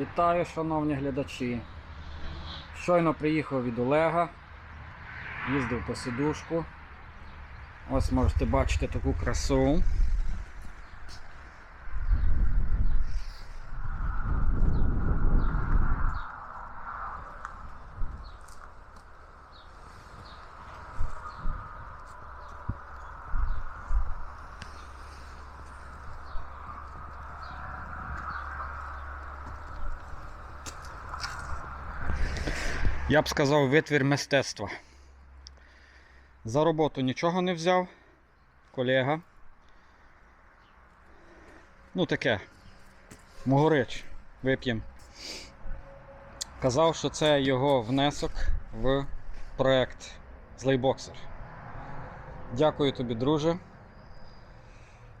Вітаю, шановні глядачі. Щойно приїхав від Олега, їздив по сидушку. Ось можете бачити таку красу. Я б сказав, витвір мистецтва. За роботу нічого не взяв. Колега. Ну таке. Могорич. Вип'ємо. Казав, що це його внесок в проект Злейбоксер. Дякую тобі, друже.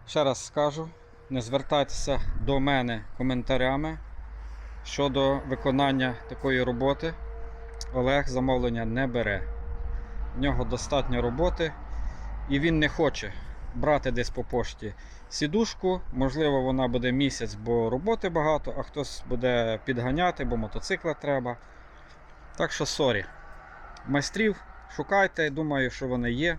Ще раз скажу, не звертайтеся до мене коментарями щодо виконання такої роботи. Олег замовлення не бере. В нього достатньо роботи, і він не хоче брати десь по пошті сідушку. Можливо, вона буде місяць, бо роботи багато, а хтось буде підганяти, бо мотоцикла треба. Так що сорі. Майстрів шукайте, думаю, що вони є.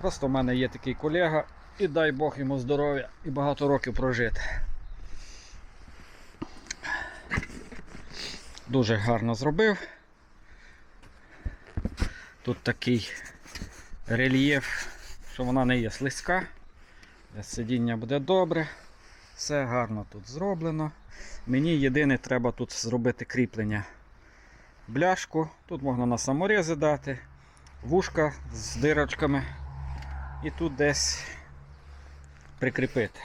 Просто в мене є такий колега, і дай Бог йому здоров'я і багато років прожити. Дуже гарно зробив. Тут такий рельєф, що вона не є слизька. Сидіння буде добре. Все гарно тут зроблено. Мені єдине треба тут зробити кріплення бляшку. Тут можна на саморези дати, вушка з дирочками. І тут десь прикріпити.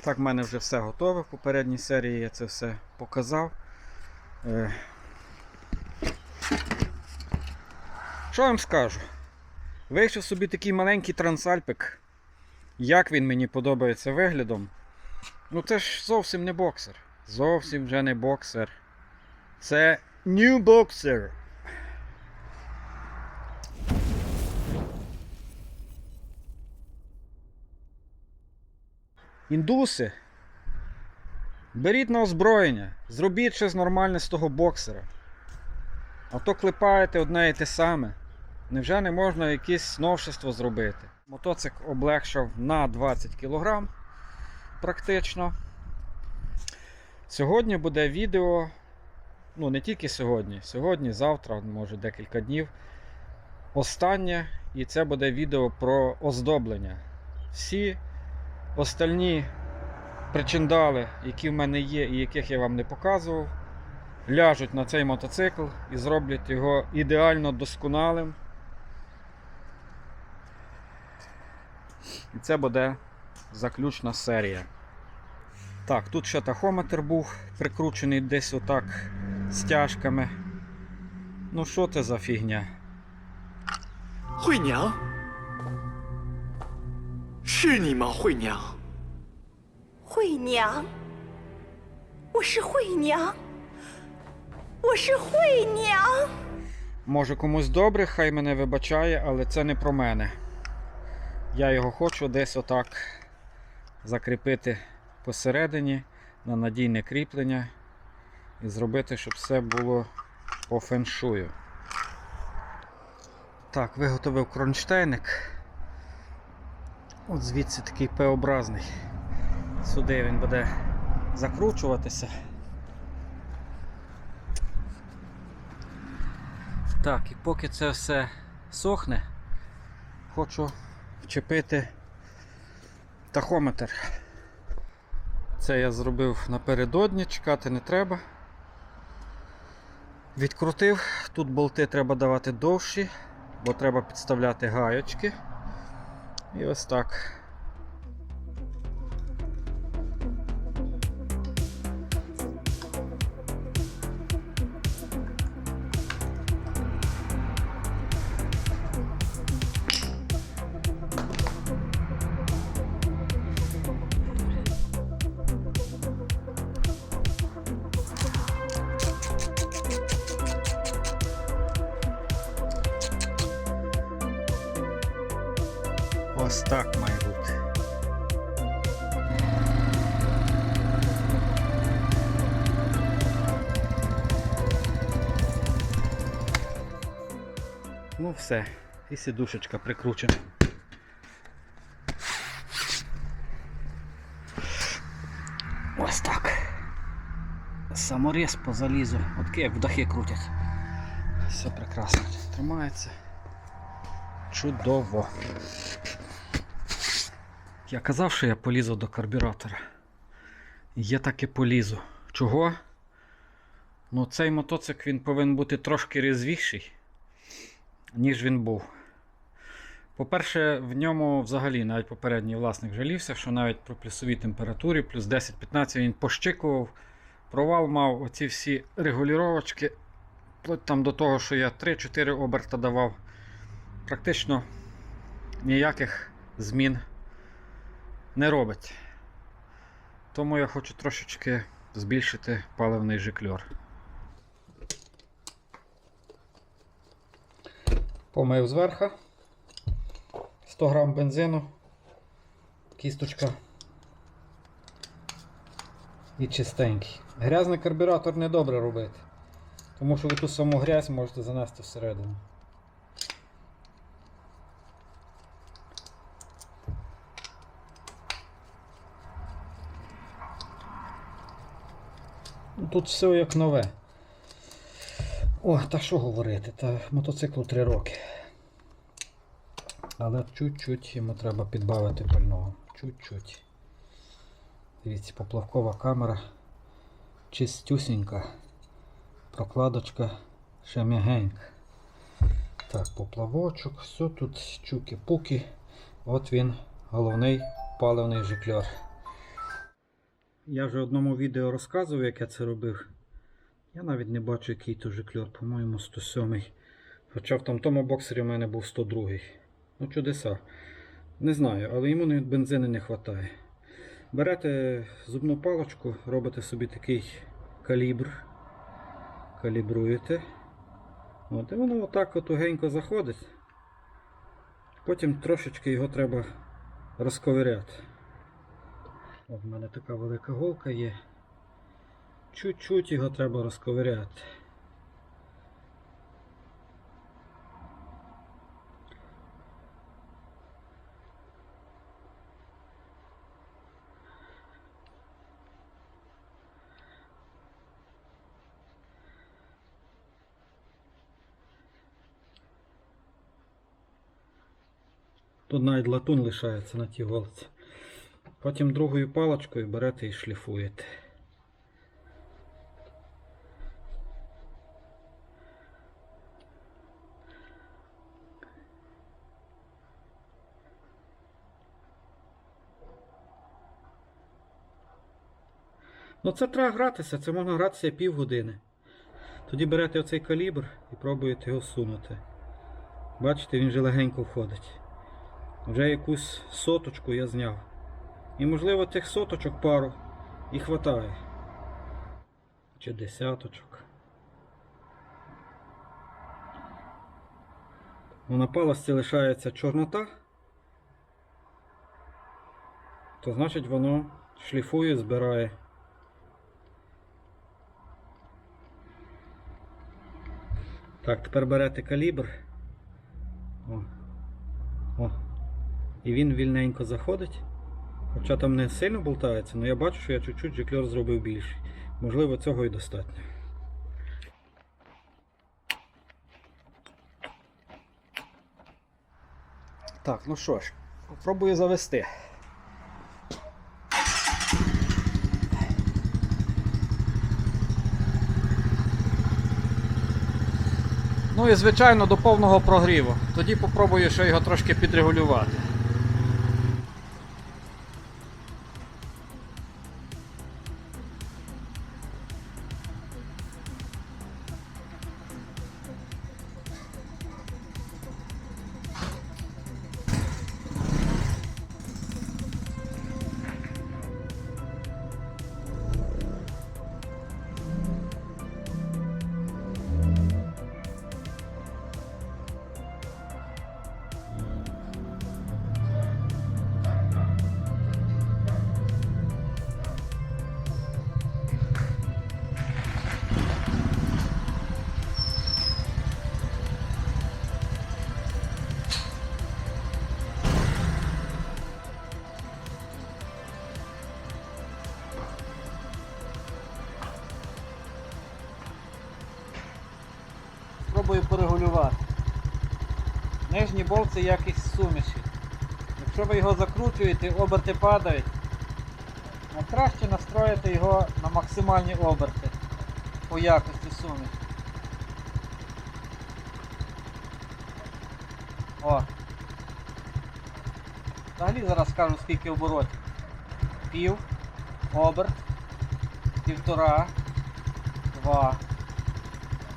Так, в мене вже все готове. В попередній серії я це все показав. Що вам скажу? Вийшов собі такий маленький трансальпик. Як він мені подобається виглядом. Ну це ж зовсім не боксер. Зовсім вже не боксер. Це New Boxer. Індуси. Беріть на озброєння. Зробіть щось нормальне з того боксера. А то клепаєте одне і те саме. Невже не можна якесь новшество зробити? Мотоцикл облегшав на 20 кг практично. Сьогодні буде відео, ну не тільки сьогодні, сьогодні, завтра, може декілька днів. Останнє, і це буде відео про оздоблення. Всі остальні причиндали, які в мене є і яких я вам не показував, ляжуть на цей мотоцикл і зроблять його ідеально досконалим. І це буде заключна серія. Так, тут ще тахометр був прикручений десь отак стяжками. Ну що це за фігня? Хуйня. Шиніма хуйня. Хуйня. Оші хуйня. Оші хуйня. Може комусь добре, хай мене вибачає, але це не про мене. Я його хочу десь отак закріпити посередині на надійне кріплення і зробити, щоб все було по феншую. Так, виготовив кронштейник. От звідси такий П-образний. Сюди він буде закручуватися. Так, і поки це все сохне, хочу вчепити тахометр. Це я зробив напередодні, чекати не треба. Відкрутив, тут болти треба давати довші, бо треба підставляти гайочки. І ось так. Ось так має бути. Ну все, і сідушечка прикручена. Ось так. Саморіз по залізу, от як в крутять. Все прекрасно тримається. Чудово. Я казав, що я полізу до карбюратора. Я таки полізу. Чого? Ну, цей мотоцикл він повинен бути трошки різвіший, ніж він був. По-перше, в ньому взагалі навіть попередній власник жалівся, що навіть при плюсовій температурі, плюс 10-15 він пощикував, провал мав оці всі регулювачки, там до того, що я 3-4 оберта давав. Практично ніяких змін не робить. Тому я хочу трошечки збільшити паливний жикльор. Помив зверху. 100 грам бензину, кісточка і чистенький. Грязний карбюратор не добре робити, тому що ви ту саму грязь можете занести всередину. Тут все як нове. О, та що говорити, та мотоциклу 3 роки. Але чуть-чуть йому треба підбавити пального. Чуть-чуть. Дивіться, поплавкова камера чистюсінька. Прокладочка ще м'ягенька. Так, поплавочок, все тут чуки-пуки. От він, головний паливний жикльор. Я вже одному відео розказував, як я це робив. Я навіть не бачу, який то жикльор, по-моєму, 107. Хоча в там тому боксері в мене був 102. Ну, чудеса. Не знаю, але йому бензину не вистачає. Берете зубну паличку, робите собі такий калібр, калібруєте. От, і воно отак от тугенько заходить. Потім трошечки його треба розковиряти. От в мене така велика голка є. Чуть-чуть його треба розковиряти. Тут навіть латун лишається на тій голці. Потім другою паличкою берете і шліфуєте. Ну це треба гратися, це можна гратися півгодини. Тоді берете оцей калібр і пробуєте його сунути. Бачите, він вже легенько входить. Вже якусь соточку я зняв. І можливо тих соточок пару і хватає. Чи десяточок. Ну, на палості лишається чорнота, то значить воно шліфує, збирає. Так, тепер берете калібр. О. О. І він вільненько заходить. Хоча там не сильно болтається, але я бачу, що я чуть-чуть жикльор зробив більший. Можливо, цього і достатньо. Так, ну що ж, попробую завести. Ну і звичайно до повного прогріву. Тоді попробую ще його трошки підрегулювати. Спробую порегулювати. Нижній болт це якість суміші. Якщо ви його закручуєте, оберти падають, найкраще настроїти його на максимальні оберти по якості суміші. О. Взагалі зараз скажу скільки оборотів. Пів, оберт, півтора, два.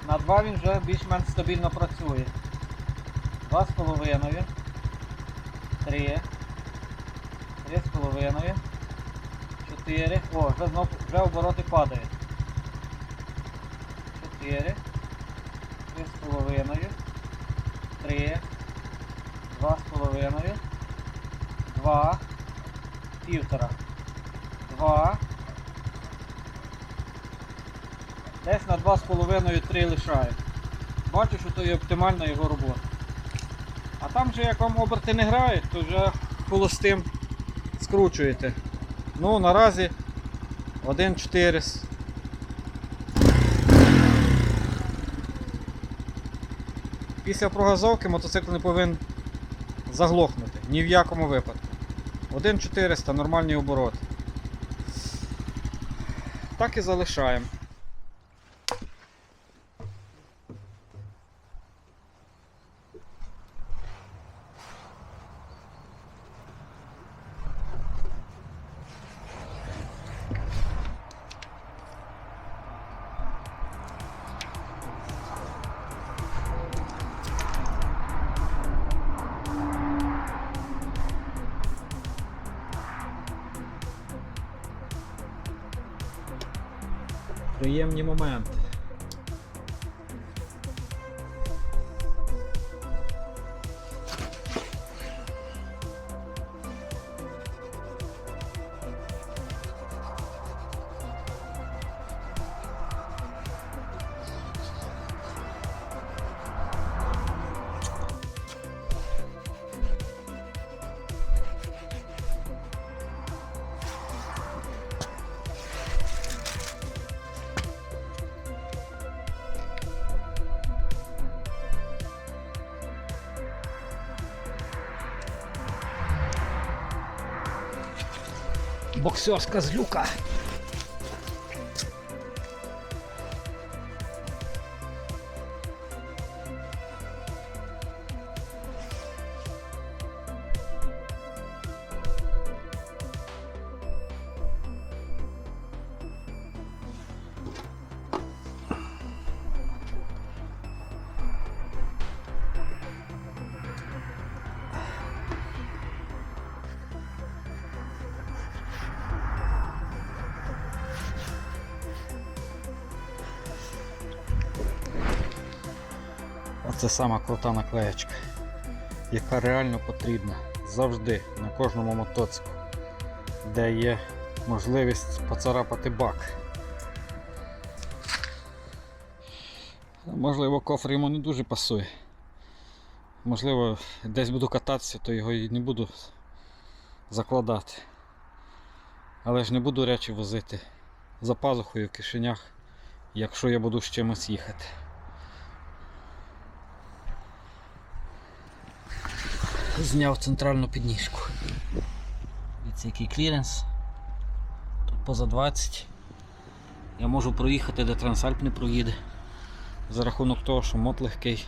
На два він вже більш-менш стабільно працює. 2,5. 3. 3,5. 4. О, вже знов вже обороти падають. 4. 3,5. 3. 2,5. 2. 1,5. 2. Десь на 2,5-3 лишаю. Бачу, що то є оптимальна його робота. А там вже як вам оберти не грають, то вже холостим скручуєте. Ну, наразі 1,4. Після прогазовки мотоцикл не повинен заглохнути. Ні в якому випадку. 1,400 нормальний оборот. Так і залишаємо. Приємні моменти. Боксерська злюка. Оце сама крута наклеєчка, яка реально потрібна завжди на кожному мотоциклу, де є можливість поцарапати бак. Можливо, кофр йому не дуже пасує. Можливо, десь буду кататися, то його і не буду закладати. Але ж не буду речі возити за пазухою в кишенях, якщо я буду з чимось їхати. Зняв центральну підніжку. Дивіться, який кліренс. Тут поза 20. Я можу проїхати, де Трансальп не проїде. За рахунок того, що мод легкий.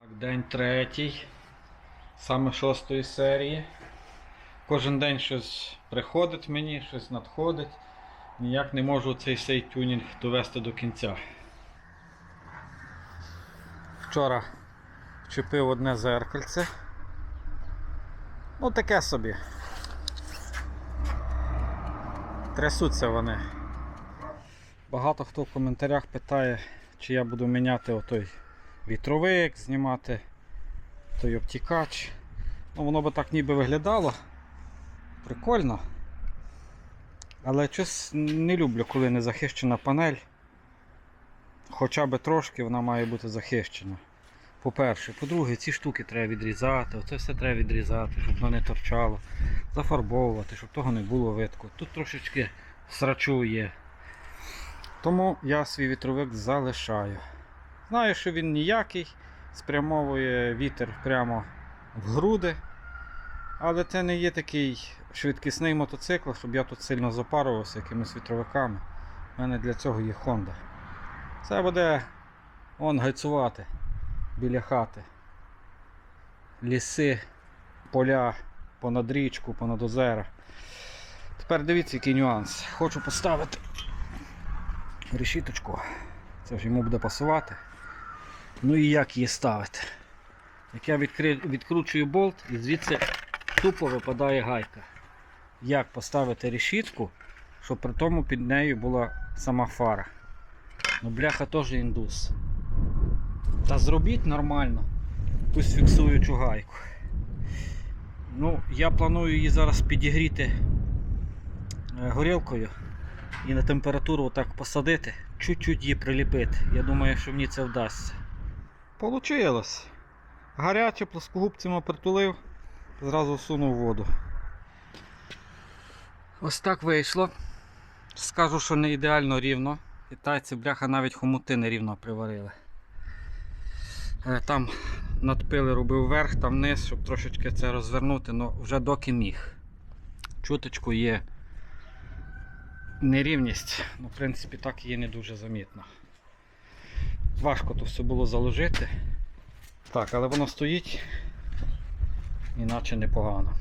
Так, День третій. Саме шостої серії. Кожен день щось приходить мені, щось надходить. Ніяк не можу цей цей тюнінг довести до кінця. Вчора вчепив одне зеркальце. Ну таке собі. Трясуться вони. Багато хто в коментарях питає, чи я буду міняти отой вітровик, знімати той обтікач. Ну, воно би так ніби виглядало. Прикольно. Але щось не люблю, коли не захищена панель. Хоча би трошки вона має бути захищена. По-перше, по-друге, ці штуки треба відрізати, оце все треба відрізати, щоб воно не торчало, зафарбовувати, щоб того не було видко. Тут трошечки срачу є. Тому я свій вітровик залишаю. Знаю, що він ніякий, спрямовує вітер прямо в груди. Але це не є такий швидкісний мотоцикл, щоб я тут сильно запарувався якимись вітровиками. У мене для цього є Honda. Це буде он гайцувати біля хати. Ліси, поля, понад річку, понад озера. Тепер дивіться, який нюанс. Хочу поставити решіточку. Це ж йому буде пасувати. Ну і як її ставити? Як я відкручую болт і звідси тупо випадає гайка. Як поставити решітку, щоб при тому під нею була сама фара. Ну бляха теж індус. Та зробіть нормально. Якусь фіксуючу гайку. Ну, я планую її зараз підігріти е, горілкою і на температуру отак посадити, чуть-чуть її приліпити. Я думаю, що мені це вдасться. Получилось. Гаряче плоскогубцями притулив, зразу всунув воду. Ось так вийшло. Скажу, що не ідеально рівно. Китайці, бляха, навіть хомути не рівно приварили. Е, Там надпили робив вверх, там вниз, щоб трошечки це розвернути, але вже доки міг. Чуточку є нерівність, ну, в принципі, так її не дуже замітно. Важко то все було заложити. Так, але воно стоїть, іначе непогано.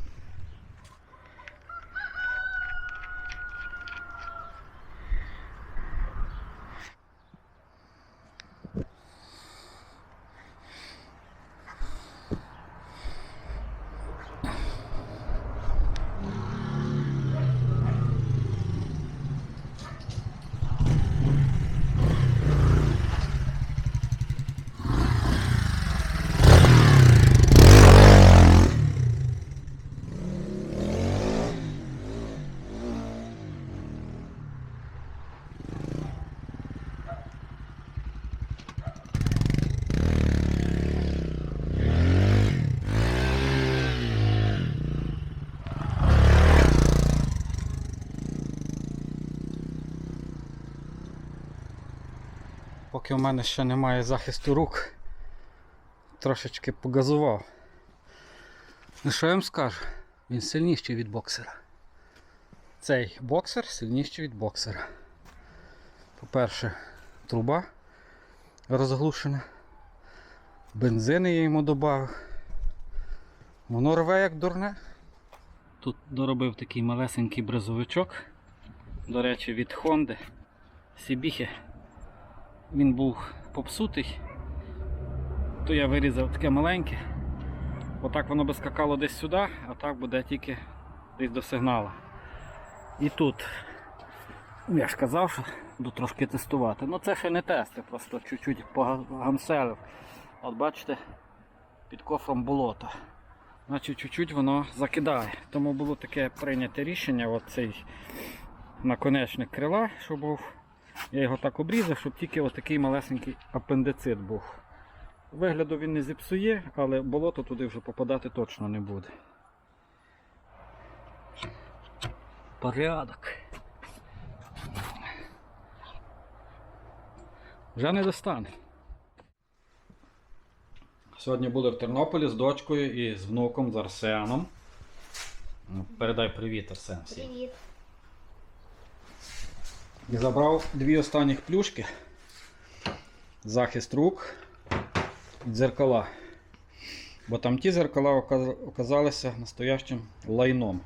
Поки у мене ще немає захисту рук, трошечки погазував. Ну що я вам скажу? Він сильніший від боксера. Цей боксер сильніший від боксера. По-перше, труба розглушена. Бензини я йому додав. Воно рве як дурне. Тут доробив такий малесенький брезовичок. До речі, від Honda. Сібіхи. Він був попсутий, то я вирізав таке маленьке. Отак воно би скакало десь сюди, а так буде тільки десь до сигнала. І тут, ну, я ж казав, що буду трошки тестувати. Ну це ще не тест, я просто чуть-чуть погамселив. От бачите, під кофром болото. Значить чуть-чуть воно закидає. Тому було таке прийняте рішення, оцей наконечник крила, що був. Я його так обрізав, щоб тільки отакий малесенький апендицит був. Вигляду він не зіпсує, але болото туди вже попадати точно не буде. Порядок. Вже не достане. Сьогодні були в Тернополі з дочкою і з внуком з Арсеном. Передай привіт, Арсен. всім. Привіт. І забрав дві останніх плюшки. Захист рук і дзеркала. Бо там ті зеркала оказалися настоящим лайном.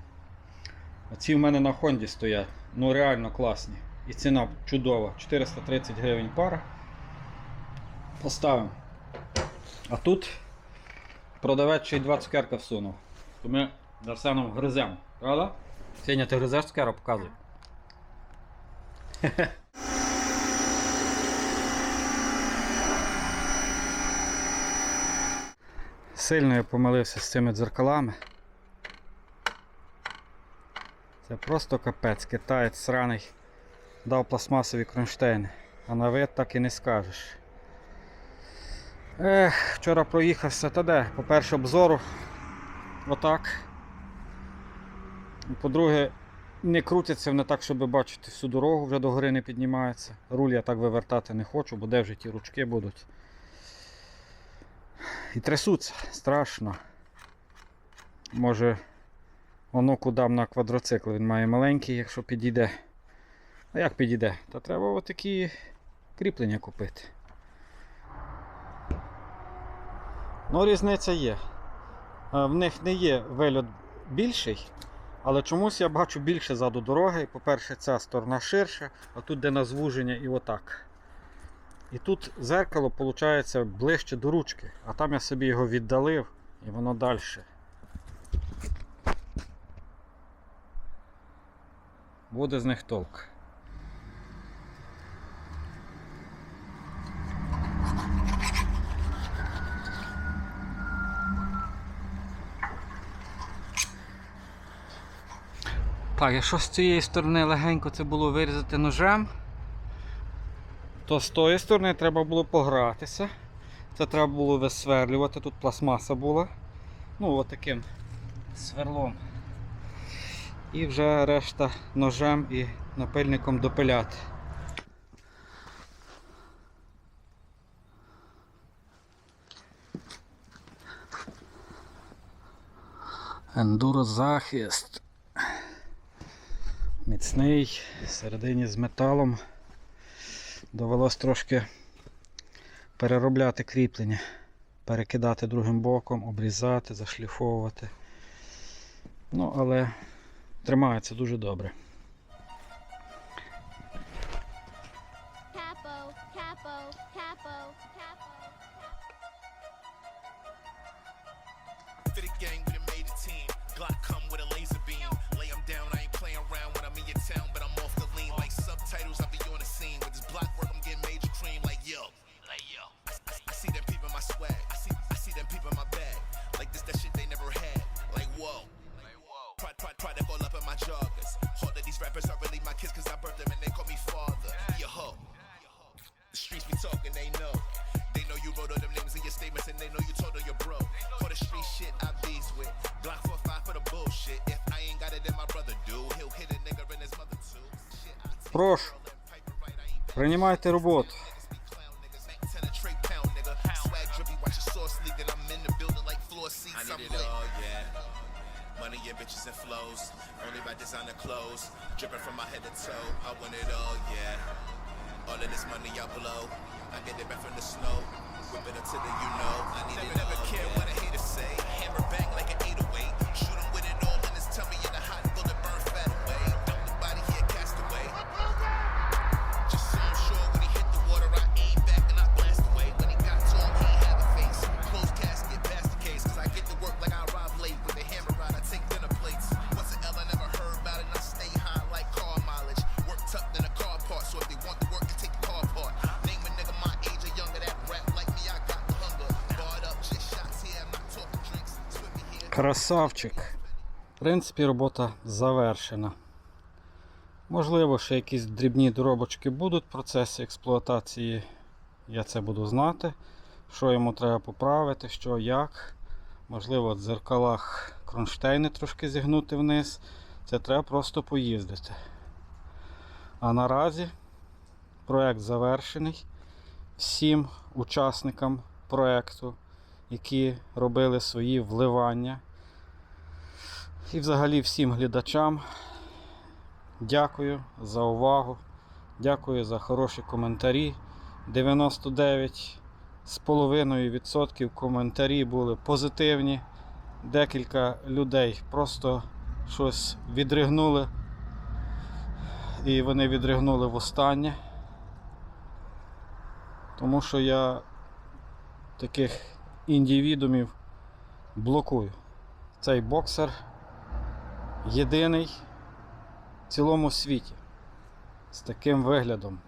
Оці в мене на Хонді стоять. Ну реально класні. І ціна чудова. 430 гривень пара. Поставимо. А тут продавець ще й два цукерка всунув. То ми з Арсеном гриземо. Правда? Сеня, ти гризеш цукерок? Показуй. Сильно я помилився з цими дзеркалами. Це просто капець, китаєць сраний дав пластмасові кронштейни, а на вид так і не скажеш. Ех, вчора проїхався та де? По-перше, обзору. Отак. По-друге, не крутяться вони так, щоб бачити всю дорогу, вже до гори не піднімається. Руль я так вивертати не хочу, бо де вже ті ручки будуть. І трясуться, страшно. Може, онуку дам на квадроцикл, він має маленький, якщо підійде. А як підійде? Та треба отакі кріплення купити. Ну, різниця є. Е, В них не є вильот більший, але чомусь я бачу більше ззаду дороги. По-перше, ця сторона ширша, а тут де на звуження і отак. І тут зеркало виходить ближче до ручки, а там я собі його віддалив і воно далі. Буде з них толк. Так, якщо з цієї сторони легенько це було вирізати ножем, то з тої сторони треба було погратися. Це треба було висверлювати, тут пластмаса була. Ну, отаким сверлом. І вже решта ножем і напильником допиляти. Ендуро захист. Міцний, всередині з металом. Довелось трошки переробляти кріплення, перекидати другим боком, обрізати, зашліфовувати. Ну, але тримається дуже добре. Money and bitches and flows. Only by designer clothes. Dripping from my head to toe. I want it all, yeah. All of this money I blow. I get it back from the snow. Whip it until the you know. I need never, it never care what a hater say. Hammer bang like an 808. Красавчик. В принципі, робота завершена. Можливо, ще якісь дрібні доробочки будуть в процесі експлуатації. Я це буду знати. Що йому треба поправити, що як. Можливо, в дзеркалах кронштейни трошки зігнути вниз. Це треба просто поїздити. А наразі проект завершений. Всім учасникам проекту, які робили свої вливання. І взагалі всім глядачам дякую за увагу. Дякую за хороші коментарі. 99,5% коментарі були позитивні. Декілька людей просто щось відригнули. І вони відригнули в останнє. Тому що я таких індивідумів блокую. Цей боксер єдиний в цілому світі з таким виглядом.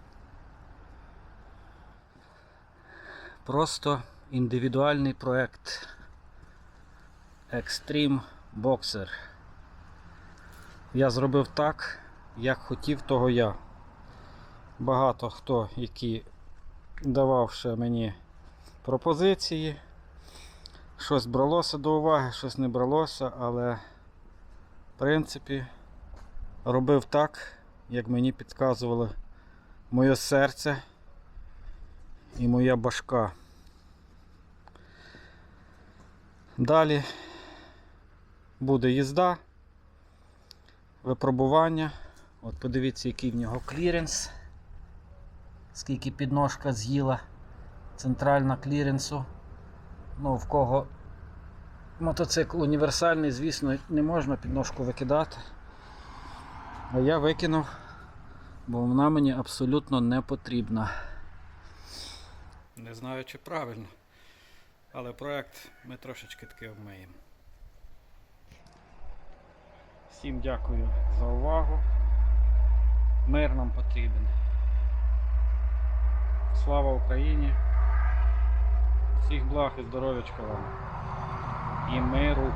Просто індивідуальний проект Extreme Boxer. Я зробив так, як хотів того я. Багато хто, які давав ще мені пропозиції. Щось бралося до уваги, щось не бралося, але в принципі, робив так, як мені підказувало моє серце і моя башка. Далі буде їзда, випробування. От подивіться, який в нього кліренс. Скільки підножка з'їла центральна кліренсу. Ну, в кого мотоцикл універсальний, звісно, не можна підножку викидати. А я викинув, бо вона мені абсолютно не потрібна. Не знаю, чи правильно, але проект ми трошечки таки обмиємо. Всім дякую за увагу. Мир нам потрібен. Слава Україні! Всіх благ і здоров'ячка вам і миру.